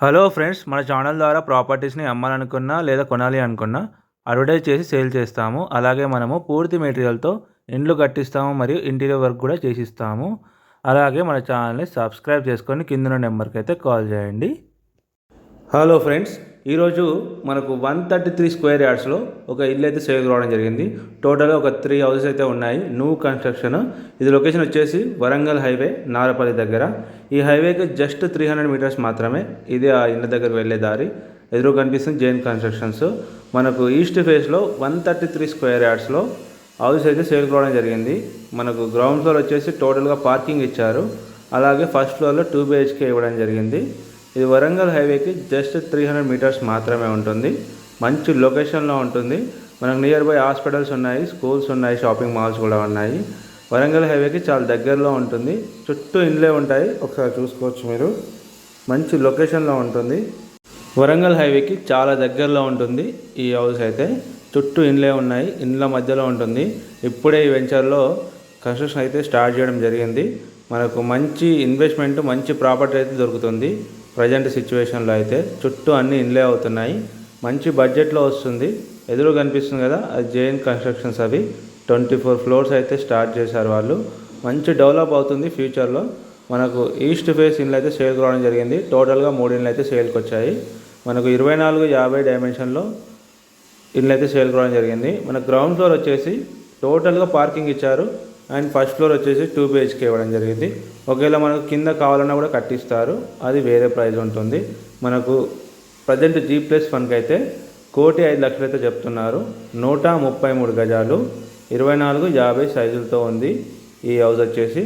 Hello friends మన channel ద్వారా ప్రాపర్టీస్ని అమ్మాలనుకున్నా లేదా కొనాలి అనుకున్నా అడ్వర్టైజ్ చేసి సేల్ చేస్తాము. అలాగే మనము పూర్తి మెటీరియల్తో ఇండ్లు కట్టిస్తాము మరియు ఇంటీరియర్ వర్క్ కూడా చేసిస్తాము. అలాగే మన ఛానల్ని సబ్స్క్రైబ్ చేసుకొని కింద నెంబర్కి అయితే కాల్ చేయండి. హలో ఫ్రెండ్స్ ఈరోజు మనకు వన్ థర్టీ త్రీ స్క్వేర్ యార్డ్స్లో ఒక ఇల్లు అయితే సేల్ రావడం జరిగింది. టోటల్గా ఒక త్రీ హౌసెస్ అయితే ఉన్నాయి. New construction. ఇది లొకేషన్ వచ్చేసి వరంగల్ హైవే నారపల్లి దగ్గర. ఈ హైవేకి జస్ట్ త్రీ హండ్రెడ్ మీటర్స్ మాత్రమే ఇది ఆ ఇళ్ళ దగ్గర వెళ్ళే దారి. ఎదురు కనిపిస్తుంది జైన్ కన్స్ట్రక్షన్స్. మనకు ఈస్ట్ ఫేస్లో వన్ థర్టీ త్రీ స్క్వేర్ యార్డ్స్లో హౌస్ అయితే సేల్ రావడం జరిగింది. మనకు గ్రౌండ్ ఫ్లోర్ వచ్చేసి టోటల్గా పార్కింగ్ ఇచ్చారు. అలాగే ఫస్ట్ ఫ్లోర్లో టూ బిహెచ్కే ఇవ్వడం జరిగింది. ఇది వరంగల్ హైవేకి జస్ట్ త్రీ హండ్రెడ్ మీటర్స్ మాత్రమే ఉంటుంది. మంచి లొకేషన్లో ఉంటుంది. మనకు నియర్ బై హాస్పిటల్స్ ఉన్నాయి స్కూల్స్ ఉన్నాయి షాపింగ్ మాల్స్ కూడా ఉన్నాయి. వరంగల్ హైవేకి చాలా దగ్గరలో ఉంటుంది. చుట్టూ ఇండ్లే ఉంటాయి. ఒకసారి చూసుకోవచ్చు మీరు. మంచి లొకేషన్లో ఉంటుంది. వరంగల్ హైవేకి చాలా దగ్గరలో ఉంటుంది ఈ హౌస్ అయితే. చుట్టూ ఇండ్లే ఉన్నాయి. ఇండ్ల మధ్యలో ఉంటుంది. ఇప్పుడే ఈ వెంచర్లో కన్స్ట్రక్షన్ అయితే స్టార్ట్ చేయడం జరిగింది. మనకు మంచి ఇన్వెస్ట్మెంట్ మంచి ప్రాపర్టీ అయితే దొరుకుతుంది. ప్రజెంట్ సిచ్యువేషన్లో అయితే చుట్టూ అన్ని ఇన్లే అవుతున్నాయి. మంచి బడ్జెట్లో వస్తుంది. ఎదురు కనిపిస్తుంది కదా అది జేఎన్ కన్స్ట్రక్షన్స్ అవి. ట్వంటీ ఫోర్ ఫ్లోర్స్ అయితే స్టార్ట్ చేశారు వాళ్ళు. మంచి డెవలప్ అవుతుంది ఫ్యూచర్లో. మనకు ఈస్ట్ ఫేస్ ఇన్లు అయితే సేల్కి రావడం జరిగింది. టోటల్గా మూడు ఇన్లు అయితే సేల్కి వచ్చాయి. మనకు ఇరవై నాలుగు యాభై డైమెన్షన్లో ఇల్లు అయితే సేల్ రావడం జరిగింది. మన గ్రౌండ్ ఫ్లోర్ వచ్చేసి టోటల్గా పార్కింగ్ ఇచ్చారు. అండ్ ఫస్ట్ ఫ్లోర్ వచ్చేసి టూ బిహెచ్కే ఇవ్వడం జరిగింది. ఒకవేళ మనకు కింద కావాలన్నా కూడా కట్టిస్తారు. అది వేరే ప్రైస్ ఉంటుంది. మనకు ప్రజెంట్ జీ ప్లస్ వన్కి అయితే కోటి ఐదు లక్షలు అయితే చెప్తున్నారు. నూట ముప్పై మూడు గజాలు ఇరవై నాలుగు యాభై సైజులతో ఉంది ఈ హౌస్ వచ్చేసి.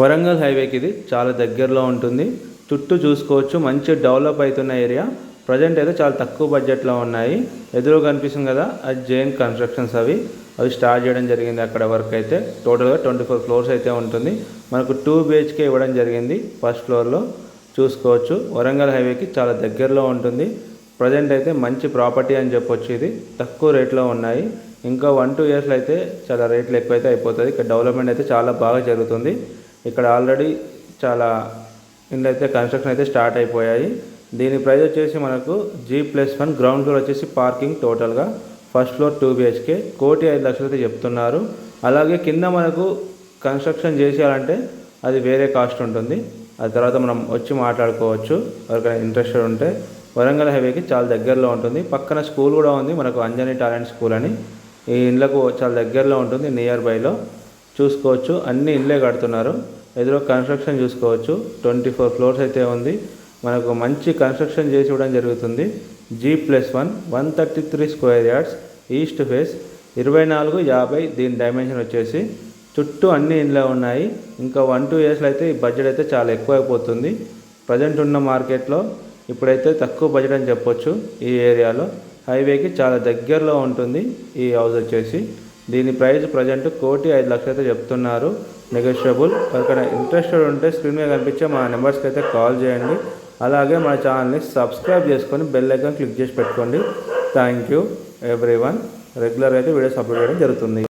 వరంగల్ హైవేకి ఇది చాలా దగ్గరలో ఉంటుంది. చుట్టూ చూసుకోవచ్చు. మంచి డెవలప్ అవుతున్న ఏరియా. ప్రజెంట్ అయితే చాలా తక్కువ బడ్జెట్లో ఉన్నాయి. ఎదురు కనిపిస్తుంది కదా అది జైన్ కన్స్ట్రక్షన్స్ అవి. అవి స్టార్ట్ చేయడం జరిగింది అక్కడ వర్క్ అయితే. టోటల్గా ట్వంటీ ఫోర్ ఫ్లోర్స్ అయితే ఉంటుంది. మనకు టూ బిహెచ్కే ఇవ్వడం జరిగింది ఫస్ట్ ఫ్లోర్లో. చూసుకోవచ్చు. వరంగల్ హైవేకి చాలా దగ్గరలో ఉంటుంది. ప్రజెంట్ అయితే మంచి ప్రాపర్టీ అని చెప్పొచ్చు ఇది. తక్కువ రేట్లో ఉన్నాయి. ఇంకా వన్ టూ ఇయర్స్లో అయితే చాలా రేట్లు ఎక్కువైతే అయిపోతుంది ఇక్కడ డెవలప్మెంట్ అయితే చాలా బాగా జరుగుతుంది. ఇక్కడ ఆల్రెడీ చాలా ఇండ్లు అయితే కన్స్ట్రక్షన్ అయితే స్టార్ట్ అయిపోయాయి. దీని ప్రైస్ వచ్చేసి మనకు G plus one ground floor వచ్చేసి పార్కింగ్ టోటల్గా ఫస్ట్ ఫ్లోర్ టూ బిహెచ్కే కోటి ఐదు లక్షలు అయితే చెప్తున్నారు. అలాగే కింద మనకు కన్స్ట్రక్షన్ చేసేయాలంటే అది వేరే కాస్ట్ ఉంటుంది. ఆ తర్వాత మనం వచ్చి మాట్లాడుకోవచ్చు. ఎవరికైనా ఇంట్రెస్టెడ్ ఉంటే వరంగల్ హైవేకి చాలా దగ్గరలో ఉంటుంది. పక్కన స్కూల్ కూడా ఉంది. మనకు అంజనీ టాలెంట్ స్కూల్ అని. ఈ ఇండ్లకు చాలా దగ్గరలో ఉంటుంది. నియర్ బైలో చూసుకోవచ్చు. అన్ని ఇండ్లే కడుతున్నారు. ఎదురు కన్స్ట్రక్షన్ చూసుకోవచ్చు. ట్వంటీ ఫోర్ ఫ్లోర్స్ అయితే ఉంది. మనకు మంచి కన్స్ట్రక్షన్ చేసి ఇవ్వడం జరుగుతుంది. G plus one one thirty three square yards east face ఇరవై నాలుగు యాభై దీని డైమెన్షన్ వచ్చేసి చుట్టూ అన్ని ఇండ్లే ఉన్నాయి. ఇంకా వన్ టూ ఇయర్స్లో అయితే ఈ బడ్జెట్ అయితే చాలా ఎక్కువ అయిపోతుంది ప్రజెంట్ ఉన్న మార్కెట్లో ఇప్పుడైతే తక్కువ బడ్జెట్ అని చెప్పొచ్చు ఈ ఏరియాలో. హైవేకి చాలా దగ్గరలో ఉంటుంది ఈ హౌస్ వచ్చేసి. దీని ప్రైస్ ప్రజెంట్ కోటి ఐదు లక్షలు అయితే చెప్తున్నారు. నెగోషియబుల్ అక్కడ ఇంట్రెస్టెడ్ ఉంటే స్క్రీన్ మీద కనిపించే మా నెంబర్స్కి అయితే కాల్ చేయండి. అలాగే మన ఛానల్ని సబ్స్క్రైబ్ చేసుకొని బెల్ ఐకాన్ క్లిక్ చేసి పెట్టుకోండి. Thank you every one regular అయితే వీడియోస్ అప్లోడ్ చేయడం జరుగుతుంది.